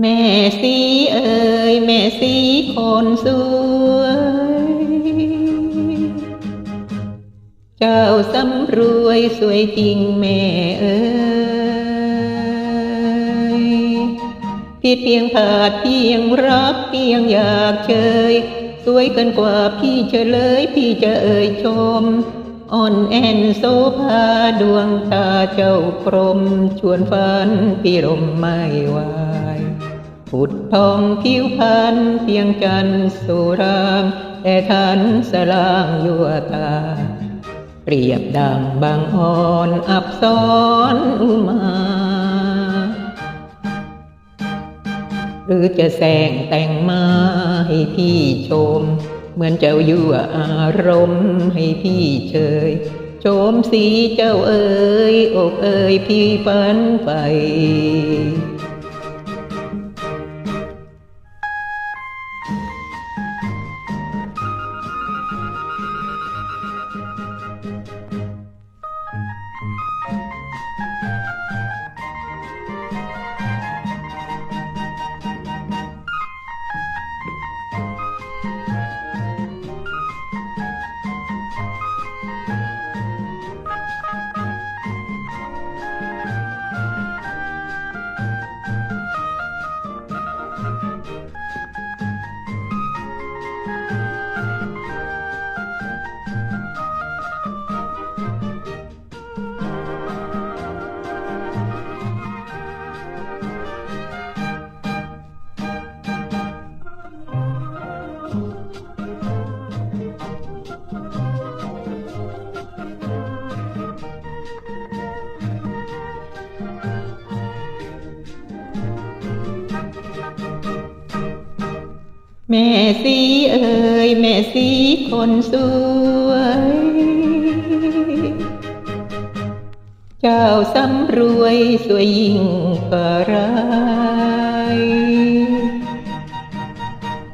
แม่สีเอ่ยแม่สีคนสวย เจ้าสำรวยสวยจริงแม่เอ่ยผิดเพียงผาดเพียงรักเพียงอยากเชย สวยเกินกว่าพี่เฉลยพี่จะเอ่ยชม อ่อนแอนโซภาดวงตาเจ้ากรมชวนฝันพี่รมไม่ไหว ผุดทองผิวพันเพียงจันทร์สุรางแต่ทันสลางยั่วตา เปรียบดังบางอ่อนอับซ้อนอุมา หรือจะแสงแต่งมาให้พี่ชม เหมือนเจ้ายั่วอารมณ์ให้พี่เชยโชมสีเจ้าเอ๋ยอกเอ๋ยพี่ฝันไป แม่สีเอ่ยแม่สีคนสวย เจ้าสำรวยสวยยิ่งกว่าไร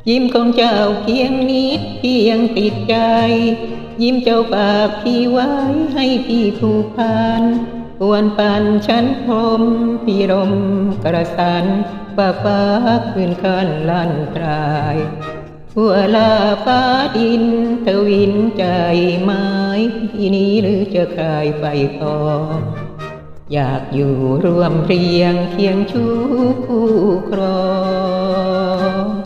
ยิ้มของเจ้าเพียงนิดเพียงติดใจ ยิ้มเจ้าฝากพี่ไว้ให้พี่ผูกพัน ปวนปันฉันพรมพีรมกระสันฝาฟ้าคืนคันลั่นตรายหัวลาฟ้าดินทวินใจไม้ที่นี้หรือจะคลายไฟคออยากอยู่ร่วมเรียงเคียงชูคู่ครอง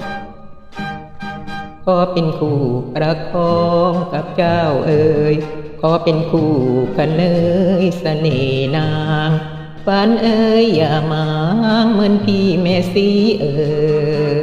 ขอเป็นคู่ประคองกับเจ้าเอ่ยขอเป็นคู่กันเลยเสน่นางฝันเอ่ยอย่ามางเหมือนพี่แม่สีเอ่ย